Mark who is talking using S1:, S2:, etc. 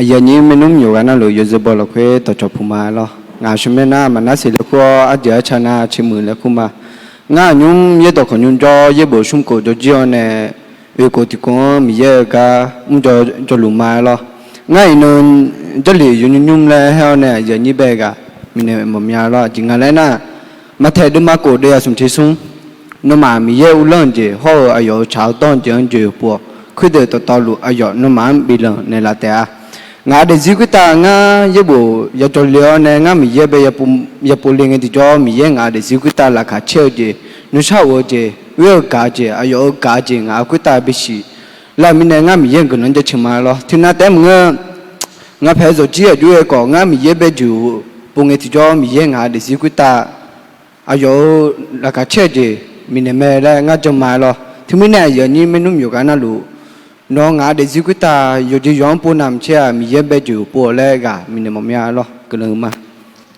S1: အယညင်းမနုမျိုးကနာလိုရဇဘောလခွဲတော်ချဖူမာလောငါရှမနာမနစီလခောအကြချနာချိမှုလခုမာငါညုံရတော့ခညွန်ကြောရေဘောရှုံကိုကြောဂျီယောနဲ့ဝေကိုတီကွန်မီယေကမကြောကြောလူမာလောငါယနွန်ကြလီယွညွညုံလဲဟဲနဲ့ယညိဘဲကမင်းမမြာလောဒီငါလဲနာမထဲဒမကိုဒေယဆုံတီဆုံနမမီယေဦးလွန်ကျေဟောအယောချောက်တောင်းကျန်ကျေပေါ်ခွေတဲ့တော်တော်လူအယောနမဘီလန်နေလာတဲ့ ငါတဇီကတာငါရဘရတလျောနဲ့ငါမရဘရပူရပူလင်းတီကြောမရငါတဇီကတာလာခချဲကျေနုချဝကျေဝေကာကျေအယောကာကျေငါကတာဘရှိလာမင်းငါမရကနန်ချမလောသနာတဲငါငါဖဲဆိုကြည့်ရတွေ့ကောငါမရဘကျူပုံငယ်တီကြောမရငါတဇီကတာအယောလာခချဲကျေမင်းမဲလဲငါကြမလောသူမင်းနဲ့ယညင်းမနုမျိုးကနာလို့ နော်ငါဒီဇီကွတာယိုဒီယောင်ပိုနမ်ချာမီယဘဲကျူပေါ်လဲကမီနမမရလောကလုံမ